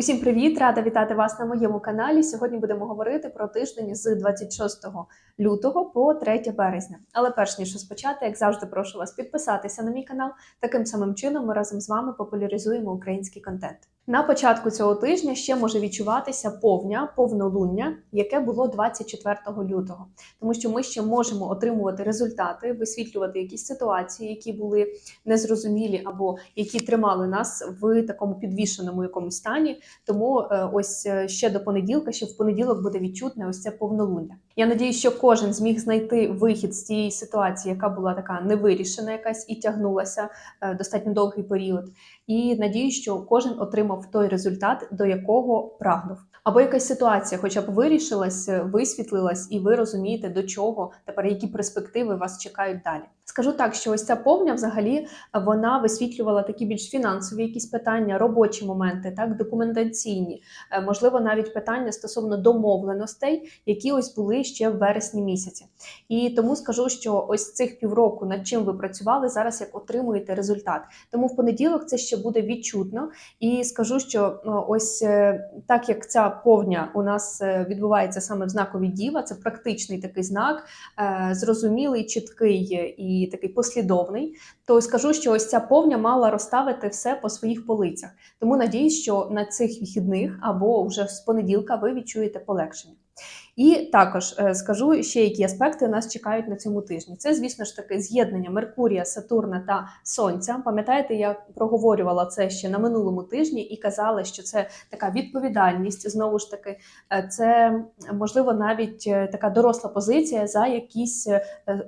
Усім привіт! Рада вітати вас на моєму каналі. Сьогодні будемо говорити про тиждень з 26 лютого по 3 березня. Але перш ніж розпочати, як завжди, прошу вас підписатися на мій канал. Таким самим чином ми разом з вами популяризуємо український контент. На початку цього тижня ще може відчуватися повня, повнолуння, яке було 24 лютого, тому що ми ще можемо отримувати результати, висвітлювати якісь ситуації, які були незрозумілі або які тримали нас в такому підвішеному якомусь стані. Тому е, ось е, ще до понеділка, ще в понеділок буде відчутне ось це повнолуння. Я надію, що кожен зміг знайти вихід з цієї ситуації, яка була така невирішена, якась і тягнулася е, достатньо довгий період. І надію, що кожен отримав той результат, до якого прагнув. Або якась ситуація, хоча б вирішилась, е, висвітлилась, і ви розумієте, до чого тепер які перспективи вас чекають далі. Скажу так, що ось ця повня взагалі вона висвітлювала такі більш фінансові якісь питання, робочі моменти, так документаційні, е, можливо, навіть питання стосовно домовленостей, які ось були ще в вересні місяці. І тому скажу, що ось цих півроку, над чим ви працювали, зараз як отримуєте результат. Тому в понеділок це ще буде відчутно. І скажу, що е, ось е, так як ця повня у нас е, відбувається саме в знакові діва, це практичний такий знак, е, зрозумілий, чіткий е, такий послідовний. То скажу, що ось ця повня мала розставити все по своїх полицях. Тому надіюсь, що на цих вихідних або вже з понеділка ви відчуєте полегшення. І також е, скажу ще, які аспекти нас чекають на цьому тижні. Це, звісно ж таки, з'єднання Меркурія, Сатурна та Сонця. Пам'ятаєте, я проговорювала це ще на минулому тижні і казала, що це така відповідальність. Знову ж таки, е, це можливо навіть е, така доросла позиція за якісь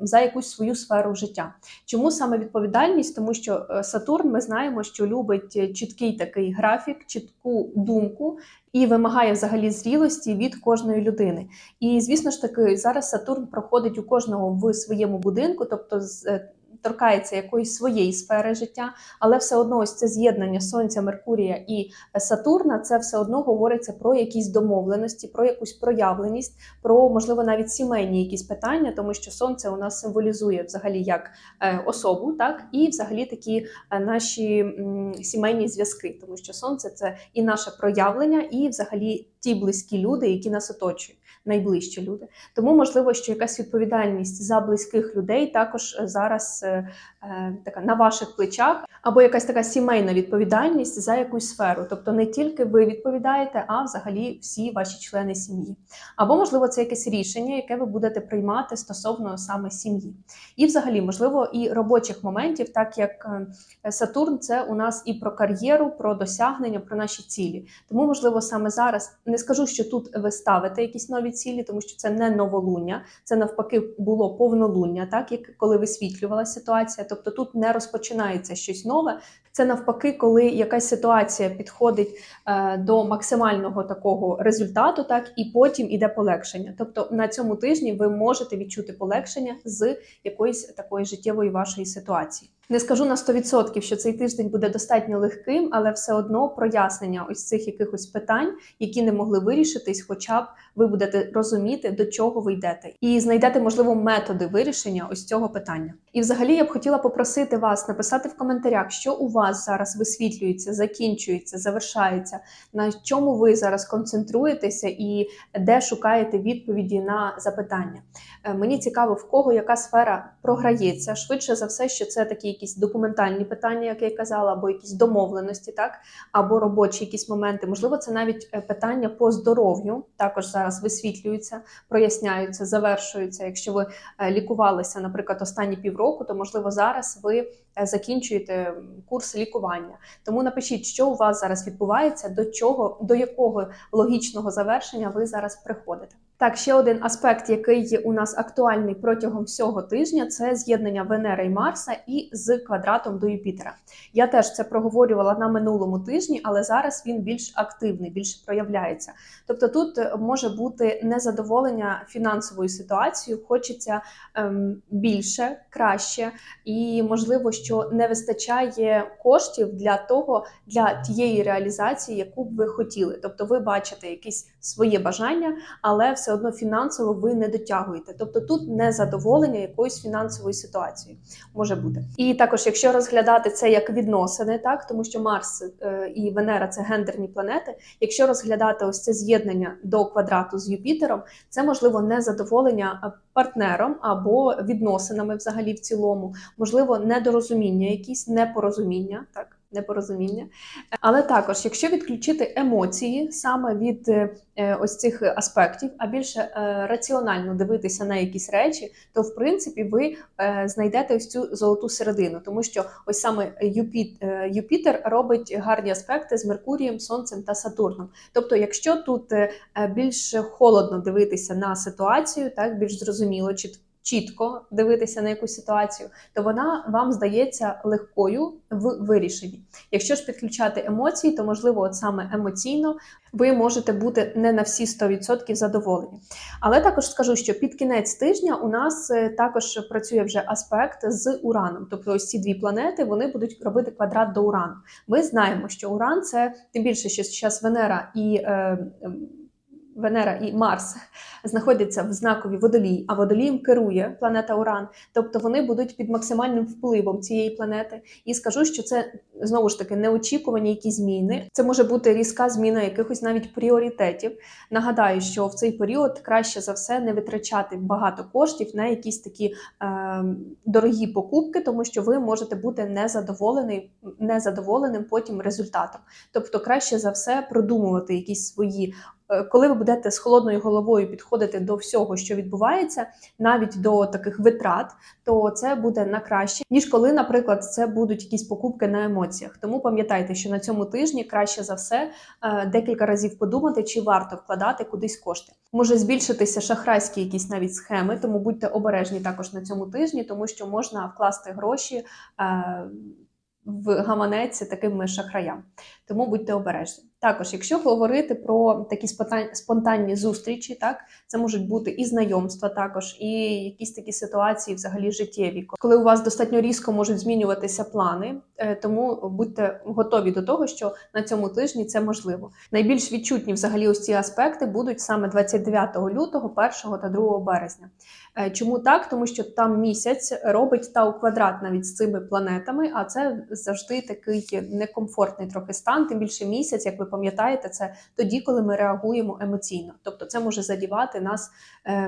за якусь свою сферу життя. Чому саме відповідальність? Тому що Сатурн, ми знаємо, що любить чіткий такий графік, чітку думку. І вимагає взагалі зрілості від кожної людини. І звісно ж таки, зараз Сатурн проходить у кожного в своєму будинку, тобто з- е, торкається якоїсь своєї сфери життя, але все одно ось це з'єднання Сонця, Меркурія і Сатурна, це все одно говориться про якісь домовленості, про якусь проявленість, про можливо навіть сімейні якісь питання, тому що сонце у нас символізує взагалі як е, особу, так і взагалі такі е, наші сімейні зв'язки, тому що сонце це і наше проявлення, і взагалі ті близькі люди, які нас оточують. Найближчі люди, тому можливо, що якась відповідальність за близьких людей також е, зараз е, е, така на ваших плечах, або якась така сімейна відповідальність за якусь сферу. Тобто не тільки ви відповідаєте, а взагалі всі ваші члени сім'ї. Або, можливо, це якесь рішення, яке ви будете приймати стосовно саме сім'ї. І, взагалі, можливо, і робочих моментів, так як е, Сатурн це у нас і про кар'єру, про досягнення, про наші цілі. Тому, можливо, саме зараз не скажу, що тут ви ставите якісь нові цілі, тому що це не новолуння, це навпаки було повнолуння, так як коли висвітлювала ситуація. Тобто тут не розпочинається щось нове. Це навпаки, коли якась ситуація підходить е, до максимального такого результату, так і потім іде полегшення. Тобто на цьому тижні ви можете відчути полегшення з якоїсь такої життєвої вашої ситуації. Не скажу на 100%, що цей тиждень буде достатньо легким, але все одно прояснення ось цих якихось питань, які не могли вирішитись, хоча б ви будете розуміти, до чого ви йдете, і знайдете можливо методи вирішення ось цього питання. І, взагалі, я б хотіла попросити вас написати в коментарях, що у вас зараз висвітлюється, закінчується, завершається, на чому ви зараз концентруєтеся і де шукаєте відповіді на запитання. Е, Мені цікаво, в кого яка сфера програється. Швидше за все, що це такі якісь документальні питання, як я казала, або якісь домовленості, так або робочі якісь моменти. Можливо, це навіть е, питання по здоров'ю також зараз висвітлюються, проясняються, завершуються. Якщо ви е, лікувалися, наприклад, останні півроку, то можливо зараз ви е, закінчуєте курс лікування. Тому напишіть, що у вас зараз відбувається, до чого, до якого логічного завершення ви зараз приходите. Так, ще один аспект, який у нас актуальний протягом всього тижня, це з'єднання Венери і Марса і з квадратом до Юпітера. Я теж це проговорювала на минулому тижні, але зараз він більш активний, більш проявляється. Тобто тут е, може бути незадоволення фінансовою ситуацією, хочеться ем, більше, краще, і можливо, що не вистачає коштів для того, для тієї реалізації, яку б ви хотіли. Тобто, ви бачите якесь своє бажання, але все одно фінансово ви не дотягуєте. Тобто тут незадоволення якоюсь фінансовою ситуацією може бути. І також, якщо розглядати це як відносини, так тому що Марс е, і Венера це гендерні планети. Якщо розглядати ось це з'єднання до квадрату з Юпітером, це можливо незадоволення партнером або відносинами взагалі в цілому, можливо, недорозуміння, якісь непорозуміння, так. Непорозуміння, але також, якщо відключити емоції саме від е, е, ось цих аспектів, а більше е, раціонально дивитися на якісь речі, то в принципі ви знайдете ось цю золоту середину, тому що ось саме Юпіт, Юпітер робить гарні аспекти з Меркурієм, Сонцем та Сатурном. Тобто, якщо тут більш холодно дивитися на ситуацію, так більш зрозуміло, чіт- чітко дивитися на якусь ситуацію, то вона вам здається легкою в вирішенні. Якщо ж підключати емоції, то можливо, от саме емоційно ви можете бути не на всі 100% задоволені. Але також скажу, що під кінець тижня у нас е, також працює вже аспект з Ураном. Тобто, ось ці дві планети вони будуть робити квадрат до Урану. Ми знаємо, що Уран це тим більше, що зараз Венера і. Е, Венера і Марс знаходяться в знакові водолій, а водолієм керує планета Уран. Тобто вони будуть під максимальним впливом цієї планети. І скажу, що це знову ж таки неочікувані якісь зміни. Це може бути різка зміна якихось навіть пріоритетів. Нагадаю, що в цей період краще за все не витрачати багато коштів на якісь такі е, дорогі покупки, тому що ви можете бути незадоволений, незадоволеним потім результатом. Тобто, краще за все продумувати якісь свої. Е, Коли ви будете з холодною головою підходити до всього, що відбувається, навіть до таких витрат, то це буде на краще, ніж коли, наприклад, це будуть якісь покупки на емоціях. Тому пам'ятайте, що на цьому тижні краще за все е, декілька разів подумати, чи варто вкладати кудись кошти. Може збільшитися шахрайські якісь навіть схеми, тому будьте обережні також на цьому тижні, тому що можна вкласти гроші е, в гаманець таким шахраям. Тому будьте обережні. Також, якщо говорити про такі спонтан- спонтанні зустрічі, так це можуть бути і знайомства, також і якісь такі ситуації, взагалі життєві, коли у вас достатньо різко можуть змінюватися плани. е, Тому будьте готові до того, що на цьому тижні це можливо. Найбільш відчутні взагалі ось ці аспекти будуть саме 29 лютого, 1 та 2 березня. Е, Чому так? Тому що там місяць робить тау квадрат навіть з цими планетами, а це завжди такий некомфортний трохи стан. Тим більше місяць, як ви пам'ятаєте, це тоді, коли ми реагуємо емоційно. Тобто, це може задівати нас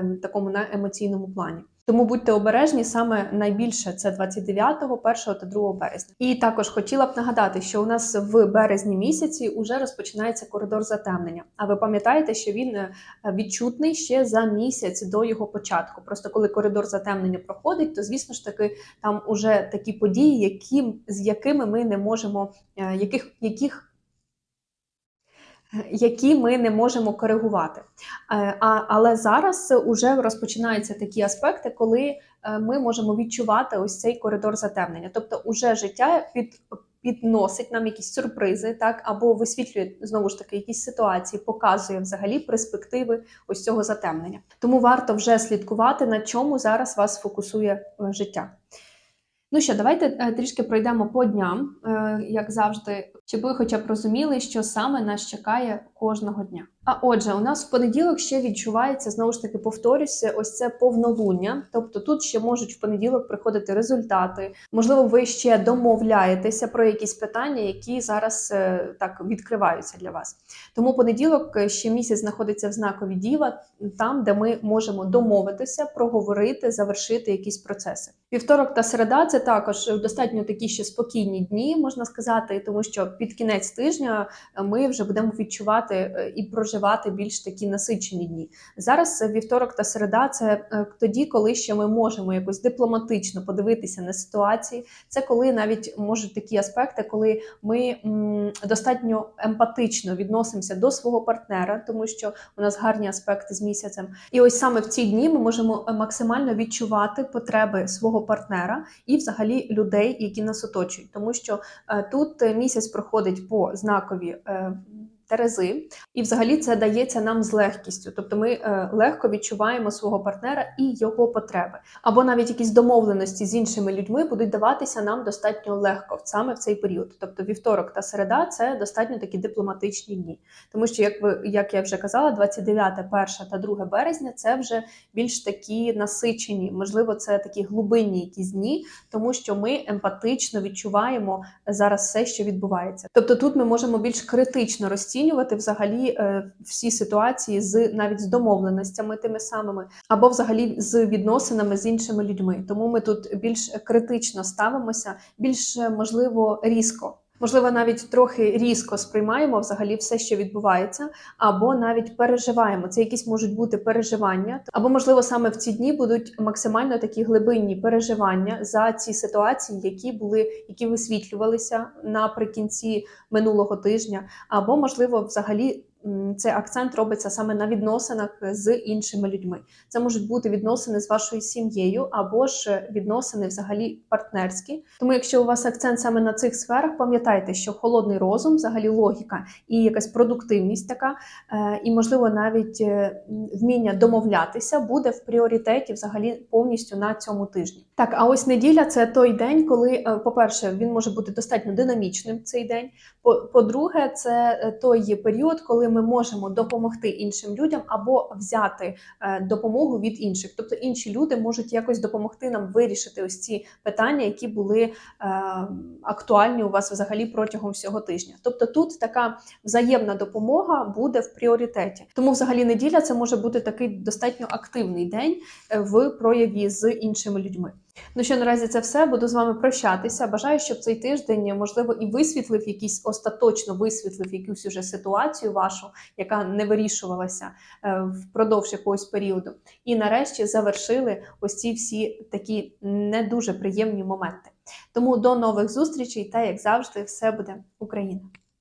в такому на емоційному плані. Тому будьте обережні саме найбільше це 29, 1 та 2 березня. І також хотіла б нагадати, що у нас в березні місяці вже розпочинається коридор затемнення. А ви пам'ятаєте, що він е, відчутний ще за місяць до його початку. Просто коли коридор затемнення проходить, то звісно ж таки там уже такі події, які, з якими ми не можемо, е, яких, яких які ми не можемо коригувати. Е, А, але зараз вже розпочинаються такі аспекти, коли е, ми можемо відчувати ось цей коридор затемнення. Тобто, уже життя під, підносить нам якісь сюрпризи, так або висвітлює знову ж таки якісь ситуації, показує взагалі перспективи ось цього затемнення. Тому варто вже слідкувати, на чому зараз вас фокусує е, життя. Ну що, давайте е, трішки пройдемо по дням, е, як завжди, щоб ви хоча б розуміли, що саме нас чекає кожного дня. А отже, у нас в понеділок ще відчувається знову ж таки повторюся, ось це повнолуння. Тобто тут ще можуть в понеділок приходити результати. Можливо, ви ще домовляєтеся про якісь питання, які зараз е, так відкриваються для вас. Тому понеділок е, ще місяць знаходиться в знакові діва, там, де ми можемо домовитися, проговорити, завершити якісь процеси. Вівторок та середа це також достатньо такі ще спокійні дні, можна сказати, тому що під кінець тижня е, ми вже будемо відчувати е, і проживати більш такі насичені дні. Зараз вівторок та середа це е, тоді, коли ще ми можемо якось дипломатично подивитися на ситуації. Це коли навіть можуть такі аспекти, коли ми достатньо емпатично відносимося до свого партнера, тому що у нас гарні аспекти з місяцем. І ось саме в ці дні ми можемо е, максимально відчувати потреби свого партнера і взагалі людей, які нас оточують, тому що тут місяць проходить по знакові. Терези, і взагалі це дається нам з легкістю. Тобто ми е, легко відчуваємо свого партнера і його потреби, або навіть якісь домовленості з іншими людьми будуть даватися нам достатньо легко саме в цей період. Тобто вівторок та середа це достатньо такі дипломатичні дні, тому що як ви як я вже казала, 29, 1 та 2 березня це вже більш такі насичені, можливо, це такі глибинні якісь дні, тому що ми емпатично відчуваємо зараз все, що відбувається. Тобто тут ми можемо більш критично розцінювати взагалі е, всі ситуації з навіть з домовленостями тими самими, або взагалі з відносинами з іншими людьми. Тому ми тут більш критично ставимося, більш е, можливо різко. Можливо, навіть трохи різко сприймаємо взагалі все, що відбувається, або навіть переживаємо. Це якісь можуть бути переживання, або можливо саме в ці дні будуть максимально такі глибинні переживання за ці ситуації, які були, які висвітлювалися наприкінці минулого тижня, або можливо, взагалі. Цей акцент робиться саме на відносинах з іншими людьми. Це можуть бути відносини з вашою сім'єю, або ж відносини взагалі партнерські. Тому, якщо у вас акцент саме на цих сферах, пам'ятайте, що холодний розум, взагалі логіка і якась продуктивність така, е, і можливо навіть е, вміння домовлятися буде в пріоритеті взагалі повністю на цьому тижні. Так, а ось неділя це той день, коли, е, по-перше, він може бути достатньо динамічним цей день. По- По-друге, це е, той період, коли ми можемо допомогти іншим людям або взяти е, допомогу від інших. Тобто інші люди можуть якось допомогти нам вирішити ось ці питання, які були е, актуальні у вас взагалі протягом всього тижня. Тобто тут така взаємна допомога буде в пріоритеті. Тому, взагалі, неділя це може бути такий достатньо активний день е, в прояві з іншими людьми. Ну що наразі це все. Буду з вами прощатися. Бажаю, щоб цей тиждень можливо і висвітлив якийсь остаточно висвітлив якусь уже ситуацію вашу, яка не вирішувалася е, впродовж якогось періоду. І нарешті завершили ось ці всі такі не дуже приємні моменти. Тому до нових зустрічей та як завжди, все буде Україна!